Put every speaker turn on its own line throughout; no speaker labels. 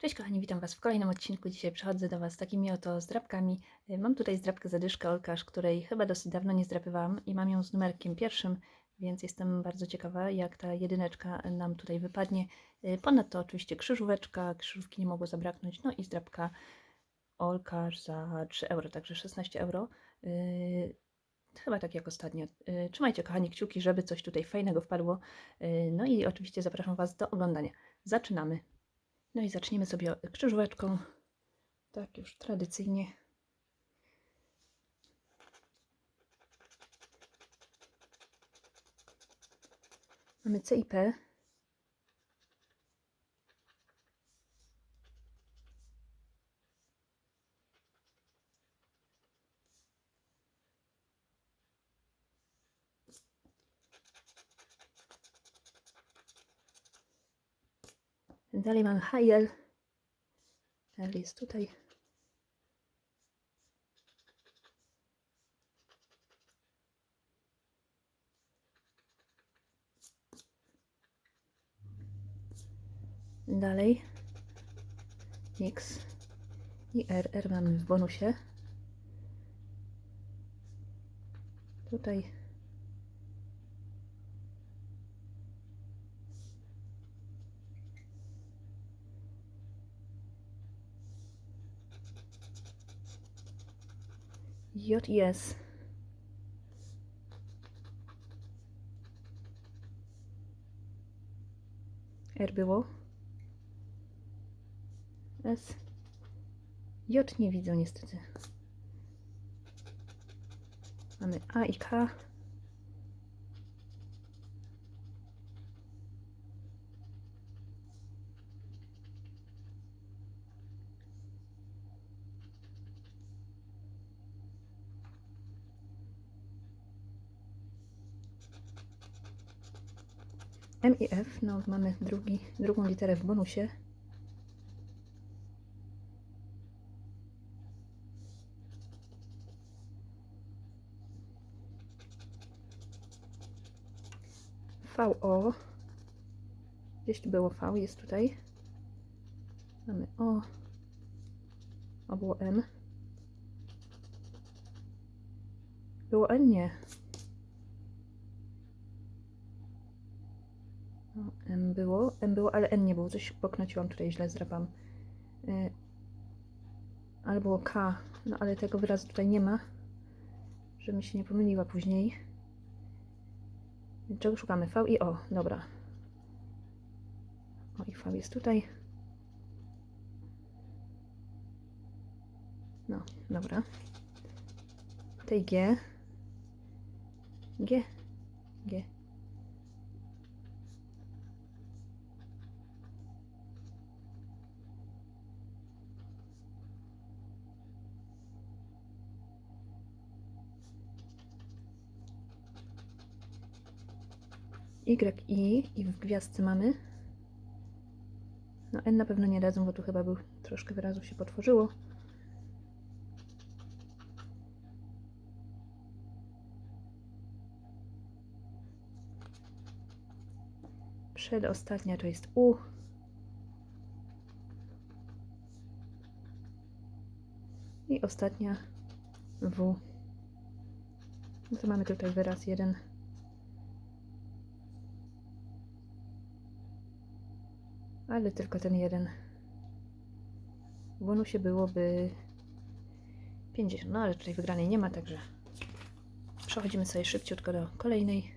Cześć kochani, witam Was w kolejnym odcinku. Dzisiaj przychodzę do Was z takimi oto zdrabkami. Y, Mam tutaj zdrabkę zadyszkę Olkasz, której chyba dosyć dawno nie zdrapywałam i mam ją z numerkiem pierwszym, więc jestem bardzo ciekawa, jak ta jedyneczka nam tutaj wypadnie. Y, Ponadto oczywiście krzyżóweczka, krzyżówki nie mogło zabraknąć, no i zdrabka Olkasz za 3 euro, także 16 euro. Y, Chyba tak jak ostatnio. Trzymajcie kochani kciuki, żeby coś tutaj fajnego wpadło. No i oczywiście zapraszam Was do oglądania. Zaczynamy. No i zaczniemy sobie krzyżóweczką. Tak już tradycyjnie. Mamy C i P. Dalej mamy HL. L jest tutaj. Dalej X i R. R mamy w bonusie. Tutaj J i S. R było. S. J nie widzę niestety. Mamy A i K. M i F, no mamy drugi, drugą literę w bonusie. V O. Gdzieś tu było V, jest tutaj. Mamy O. O było M. Było N? Nie. M było, M było, ale N nie było. Coś poknociłam tutaj, źle zrapam. Y, ale było K, no ale tego wyrazu tutaj nie ma, że mi się nie pomyliła później. Czego szukamy? V i O, dobra. O i V jest tutaj. No, dobra. Tej G. G. G. Y, I w gwiazdce mamy. No N na pewno nie dadzą, bo tu chyba był troszkę wyrazów się potworzyło. Przedostatnia to jest U. I ostatnia W. No to mamy tutaj wyraz jeden. Ale tylko ten jeden. W bonusie byłoby 50. No ale tutaj wygranej nie ma, także przechodzimy sobie szybciutko do kolejnej.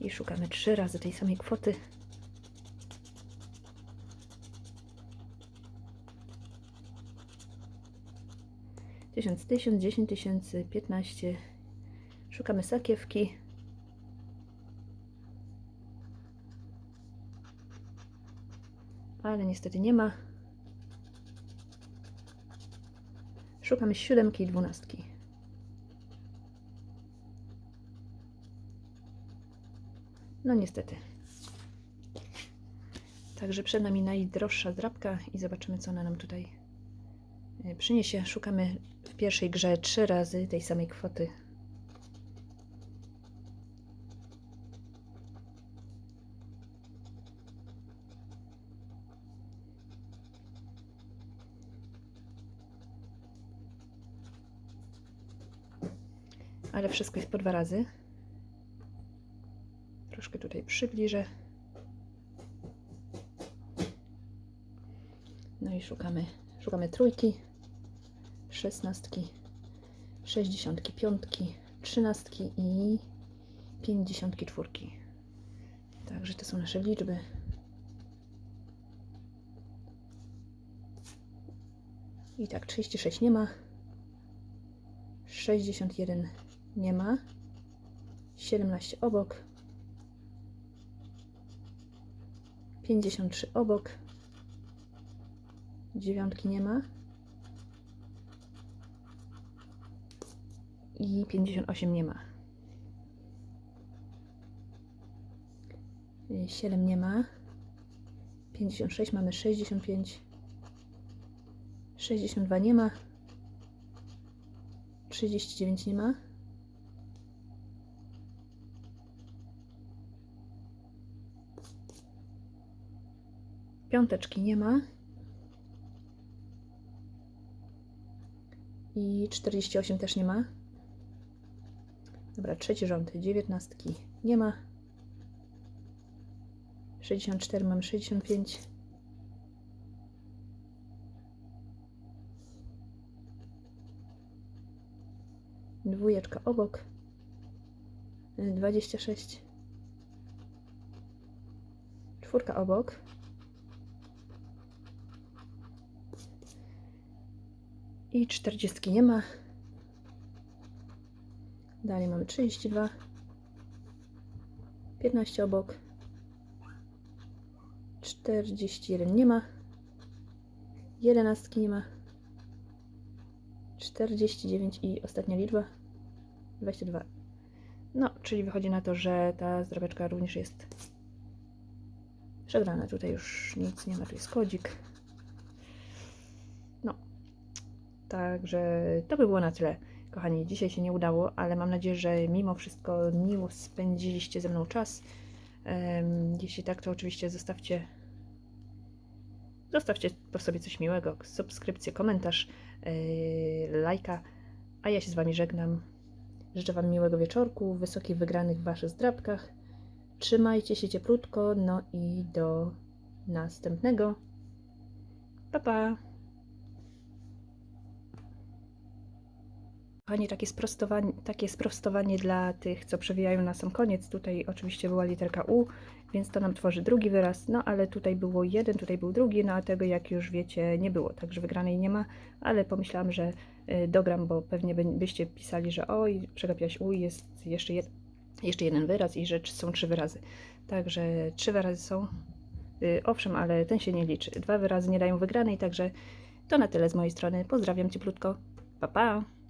I szukamy trzy razy tej samej kwoty. Tysiąc, tysiąc, dziesięć tysięcy, piętnaście. Szukamy sakiewki. Ale niestety nie ma. Szukamy siódemki i dwunastki. No niestety. Także przed nami najdroższa zdrabka i zobaczymy, co ona nam tutaj e, przyniesie. Szukamy w pierwszej grze trzy razy tej samej kwoty. Ale wszystko jest po dwa razy. Troszkę tutaj przybliżę. No i szukamy, szukamy trójki, szesnastki, sześćdziesiątki piątki, trzynastki i pięćdziesiątki czwórki. Także to są nasze liczby. I tak, 36 nie ma. 61 nie ma. 17 obok. 53 obok. Dziewiątki nie ma. I 58 nie ma. 7 nie ma. 56 mamy 65. 62 nie ma. 39 nie ma. Piąteczki nie ma. I 48 też nie ma. Dobra, trzeci rząd. 19 nie ma. 64 mamy 65. Dwójeczka obok. Y, 26. Czwórka obok. I 40 nie ma. Dalej mamy 32. 15 obok. 41 nie ma. 11 nie ma. 49 i ostatnia liczba 22. No, czyli wychodzi na to, że ta zdrabeczka również jest przegrana. Tutaj już nic nie ma, tu jest kodzik. No, także to by było na tyle. Kochani, dzisiaj się nie udało, ale mam nadzieję, że mimo wszystko miło spędziliście ze mną czas. Jeśli tak, to oczywiście zostawcie Zostawcie po sobie coś miłego, subskrypcję, komentarz, yy, lajka, a ja się z Wami żegnam. Życzę Wam miłego wieczorku, wysokich wygranych w Waszych zdrabkach. Trzymajcie się cieplutko, no i do następnego. Pa, pa! Kochani, takie sprostowanie, takie sprostowanie dla tych, co przewijają na sam koniec. Tutaj oczywiście była literka U, więc to nam tworzy drugi wyraz, no ale tutaj było jeden, tutaj był drugi, no a tego jak już wiecie nie było, także wygranej nie ma, ale pomyślałam, że y, dogram, bo pewnie by, byście pisali, że oj, przegapiłaś U, jest jeszcze, jed, jeszcze jeden wyraz i że są trzy wyrazy. Także trzy wyrazy są, y, owszem, ale ten się nie liczy. Dwa wyrazy nie dają wygranej, także to na tyle z mojej strony. Pozdrawiam cieplutko, pa pa!